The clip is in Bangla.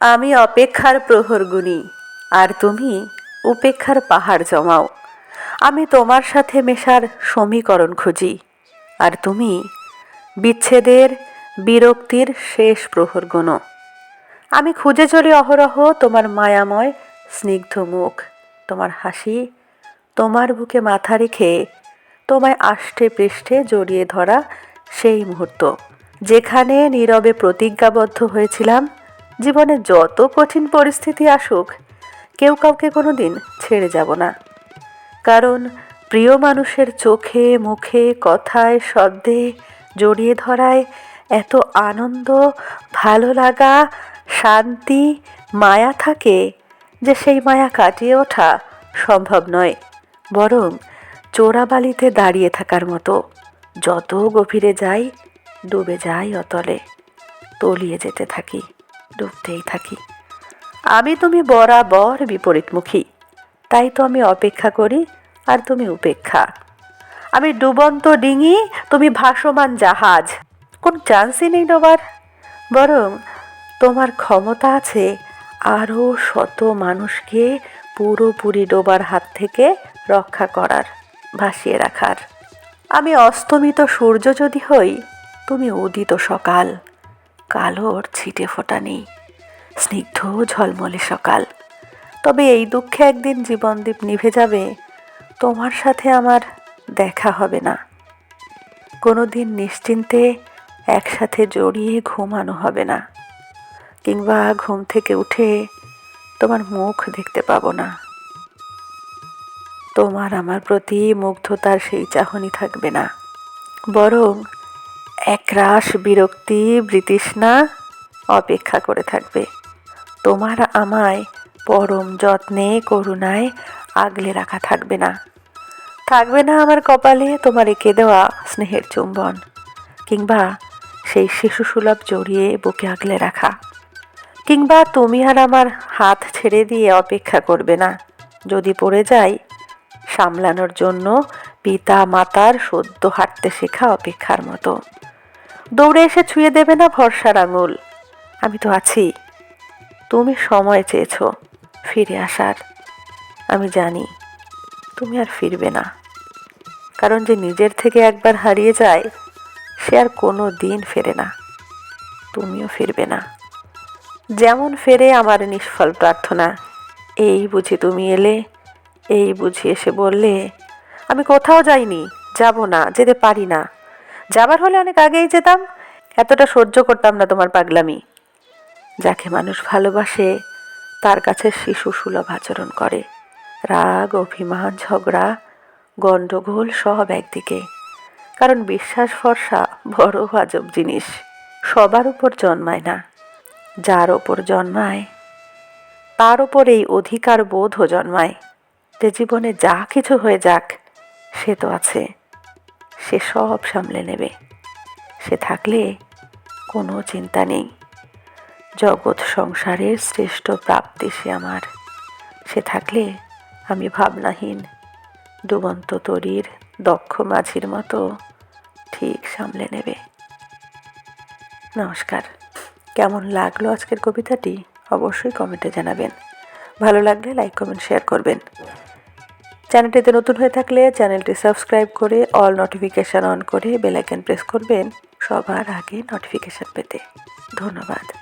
আমি অপেক্ষার প্রহর গুনি আর তুমি উপেক্ষার পাহাড় জমাও। আমি তোমার সাথে মেশার সমীকরণ খুঁজি, আর তুমি বিচ্ছেদের বিরক্তির শেষ প্রহর গুনো আমি খুঁজে চলি অহরহ তোমার মায়াময় স্নিগ্ধ মুখ, তোমার হাসি তোমার বুকে মাথা রেখে তোমায় আষ্টে পৃষ্ঠে জড়িয়ে ধরা সেই মুহূর্ত, যেখানে নীরবে প্রতিজ্ঞাবদ্ধ হয়েছিলাম জীবনে যত কঠিন পরিস্থিতি আসুক, কেউ কাউকে কোনো দিন ছেড়ে যাব না। কারণ প্রিয় মানুষের চোখে, মুখে, কথায়, শব্দে জড়িয়ে ধরায় এত আনন্দ, ভালো লাগা, শান্তি, মায়া থাকে যে সেই মায়া কাটিয়ে ওঠা সম্ভব নয়, বরং চোরাবালিতে দাঁড়িয়ে থাকার মতো। যত গভীরে যাই, ডুবে যাই অতলে, তলিয়ে যেতে থাকি। ডুবতেই থাকি। আমি তুমি বরাবর বিপরীতমুখী। তাই তো আমি অপেক্ষা করি আর তুমি উপেক্ষা। আমি ডুবন্ত ডিঙি, তুমি ভাসমান জাহাজ। কোন চান্সই নেই ডোবার বরং তোমার ক্ষমতা আছে আরও শত মানুষকে পুরোপুরি ডোবার হাত থেকে রক্ষা করার, ভাসিয়ে রাখার। আমি অস্তমিত সূর্য যদি হই, তুমি উদিত সকাল। কালোর ছিটে ফোটা নেই। স্নিগ্ধ ঝলমলে সকাল। তবে এই দুঃখে একদিন জীবনদীপ নিভে যাবে, তোমার সাথে আমার দেখা হবে না। কোনো দিন নিশ্চিন্তে একসাথে জড়িয়ে ঘুমানো হবে না, কিংবা ঘুম থেকে উঠে তোমার মুখ দেখতে পাবো না। তোমার আমার প্রতি মুগ্ধতার সেই চাহনি থাকবে না, বরং একরাশ বিরক্তি, বৃতৃষ্ণা অপেক্ষা করে থাকবে। তোমার আমায় পরম যত্নে, করুণায় আগলে রাখা থাকবে না। থাকবে না আমার কপালে তোমার এঁকে দেওয়া স্নেহের চুম্বন, কিংবা সেই শিশু সুলভ জড়িয়ে বুকে আগলে রাখা। কিংবা তুমি আর আমার হাত ছেড়ে দিয়ে অপেক্ষা করবে না। যদি পড়ে যাই, সামলানোর জন্য পিতা মাতার সদ্য হাঁটতে শেখা অপেক্ষার মতো। দৌড়ে এসে ছুঁয়ে দেবে না ভরসার আঙুল। আমি তো আছি। তুমি সময় চেয়েছ ফিরে আসার। আমি জানি তুমি আর ফিরবে না। কারণ যে নিজের থেকে একবার হারিয়ে যায়, সে আর কোনো দিন ফেরে না। তুমিও ফিরবে না। যেমন ফেরে আমার নিষ্ফল প্রার্থনা, এই বুঝি তুমি এলে, এই বুঝি এসে বললে, আমি কোথাও যাইনি, যাব না, যেতে পারি না। যাবার হলে অনেক আগেই যেতাম, এতটা সহ্য করতাম না তোমার পাগলামি। যাকে মানুষ ভালোবাসে, তার কাছে শিশু সুলভ আচরণ করে। রাগ, অভিমান, ঝগড়া, গণ্ডগোল সব একদিকে। কারণ বিশ্বাস ভরসা বড় আজব জিনিস, সবার উপর জন্মায় না। যার ওপর জন্মায়, তার ওপর এই অধিকার বোধও জন্মায়। যে জীবনে যা কিছু হয়ে যাক, সে তো আছে। সে সব সামলে নেবে। সে থাকলে কোনো চিন্তা নেই। জগৎ সংসারের শ্রেষ্ঠ প্রাপ্তি সে আমার। সে থাকলে আমি ভাবনাহীন, ডুবন্ত তরির দক্ষ মাঝির মতো ঠিক সামলে নেবে। নমস্কার। কেমন লাগল আজকের কবিতাটি? অবশ্যই কমেন্টে জানাবেন। ভালো লাগলে লাইক, কমেন্ট, শেয়ার করবেন। চ্যানেলটিতে নতুন হয়ে থাকলে চ্যানেলটি সাবস্ক্রাইব করে অল নোটিফিকেশান অন করে বেলাইকন প্রেস করবেন সবার আগে নোটিফিকেশান পেতে। ধন্যবাদ।